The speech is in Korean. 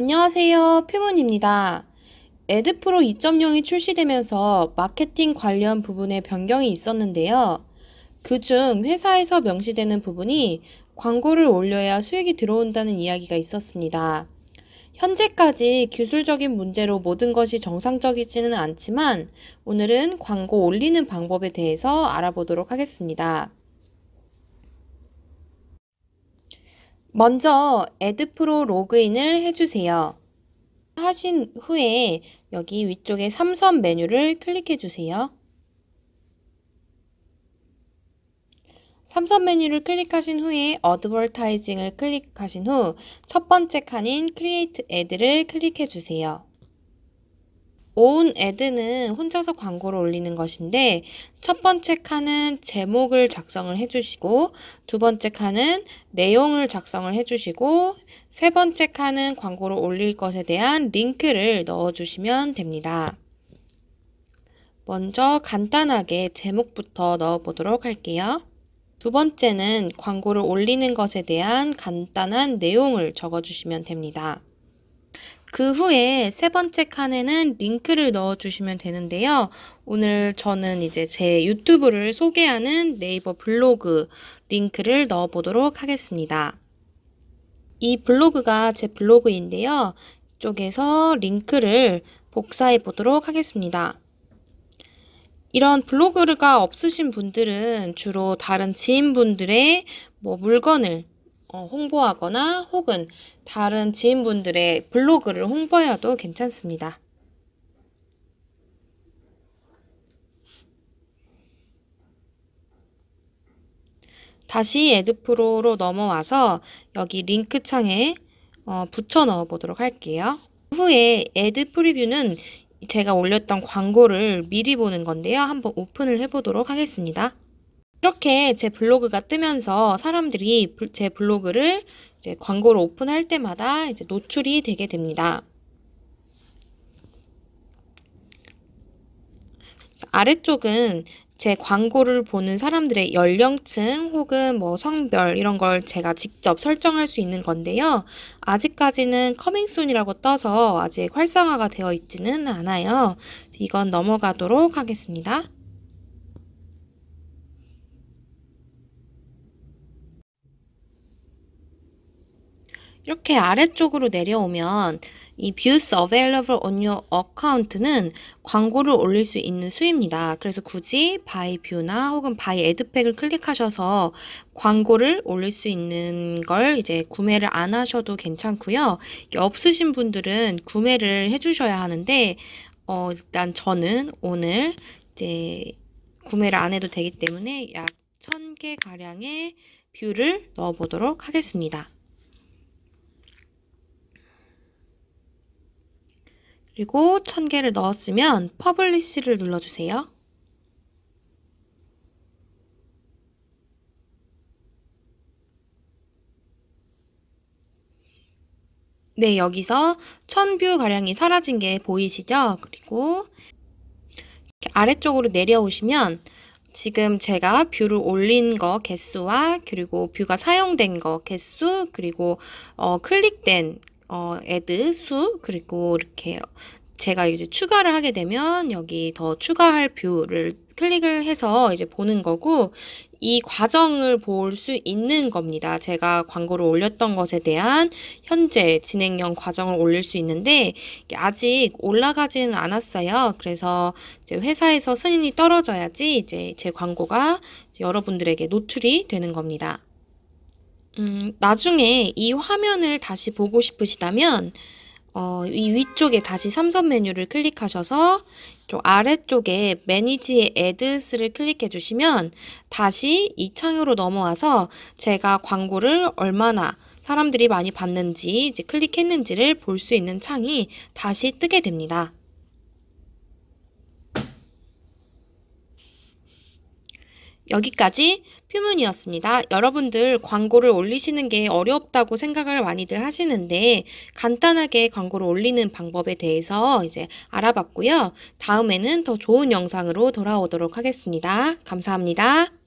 안녕하세요. 표문입니다. 에드프로 2.0이 출시되면서 마케팅 관련 부분에 변경이 있었는데요. 그중 회사에서 명시되는 부분이 광고를 올려야 수익이 들어온다는 이야기가 있었습니다. 현재까지 기술적인 문제로 모든 것이 정상적이지는 않지만 오늘은 광고 올리는 방법에 대해서 알아보도록 하겠습니다. 먼저 에드프로 로그인을 해주세요. 하신 후에 여기 위쪽에 삼선 메뉴를 클릭해 주세요. 삼선 메뉴를 클릭하신 후에 어드버타이징을 클릭하신 후 첫 번째 칸인 크리에이트 애드를 클릭해 주세요. 오운 애드는 혼자서 광고를 올리는 것인데 첫 번째 칸은 제목을 작성을 해주시고 두 번째 칸은 내용을 작성을 해주시고 세 번째 칸은 광고를 올릴 것에 대한 링크를 넣어주시면 됩니다. 먼저 간단하게 제목부터 넣어보도록 할게요. 두 번째는 광고를 올리는 것에 대한 간단한 내용을 적어주시면 됩니다. 그 후에 세 번째 칸에는 링크를 넣어주시면 되는데요. 오늘 저는 이제 제 유튜브를 소개하는 네이버 블로그 링크를 넣어보도록 하겠습니다. 이 블로그가 제 블로그인데요. 이쪽에서 링크를 복사해 보도록 하겠습니다. 이런 블로그가 없으신 분들은 주로 다른 지인분들의 뭐 물건을 어, 홍보하거나 혹은 다른 지인분들의 블로그를 홍보해도 괜찮습니다. 다시 에드프로로 넘어와서 여기 링크 창에 어, 붙여 넣어 보도록 할게요. 후에 에드 프리뷰는 제가 올렸던 광고를 미리 보는 건데요. 한번 오픈을 해보도록 하겠습니다. 이렇게 제 블로그가 뜨면서 사람들이 제 블로그를 이제 광고를 오픈할 때마다 이제 노출이 되게 됩니다. 아래쪽은 제 광고를 보는 사람들의 연령층 혹은 뭐 성별 이런 걸 제가 직접 설정할 수 있는 건데요. 아직까지는 커밍순이라고 떠서 아직 활성화가 되어 있지는 않아요. 이건 넘어가도록 하겠습니다. 이렇게 아래쪽으로 내려오면 이 views available on your account는 광고를 올릴 수 있는 수입니다. 그래서 굳이 buy view나 혹은 buy ad팩을 클릭하셔서 광고를 올릴 수 있는 걸 이제 구매를 안 하셔도 괜찮고요. 없으신 분들은 구매를 해주셔야 하는데 어, 일단 저는 오늘 이제 구매를 안 해도 되기 때문에 약 1000개 가량의 뷰를 넣어 보도록 하겠습니다. 그리고 1000개를 넣었으면 퍼블리시를 눌러주세요. 네, 여기서 1000뷰 가량이 사라진 게 보이시죠? 그리고 아래쪽으로 내려오시면 지금 제가 뷰를 올린 거 개수와 그리고 뷰가 사용된 거 개수 그리고 어, 클릭된 어, 애드 수 그리고 이렇게 제가 이제 추가를 하게 되면 여기 더 추가할 뷰를 클릭을 해서 이제 보는 거고 이 과정을 볼 수 있는 겁니다. 제가 광고를 올렸던 것에 대한 현재 진행형 과정을 올릴 수 있는데 아직 올라가지는 않았어요. 그래서 이제 회사에서 승인이 떨어져야지 이제 제 광고가 여러분들에게 노출이 되는 겁니다. 음, 나중에 이 화면을 다시 보고 싶으시다면 어, 이 위쪽에 다시 삼선 메뉴를 클릭하셔서 쪽 아래쪽에 매니지의 애드스를 클릭해 주시면 다시 이 창으로 넘어와서 제가 광고를 얼마나 사람들이 많이 봤는지 이제 클릭했는지를 볼 수 있는 창이 다시 뜨게 됩니다. 여기까지 표문이었습니다. 여러분들 광고를 올리시는 게 어렵다고 생각을 많이들 하시는데 간단하게 광고를 올리는 방법에 대해서 이제 알아봤고요. 다음에는 더 좋은 영상으로 돌아오도록 하겠습니다. 감사합니다.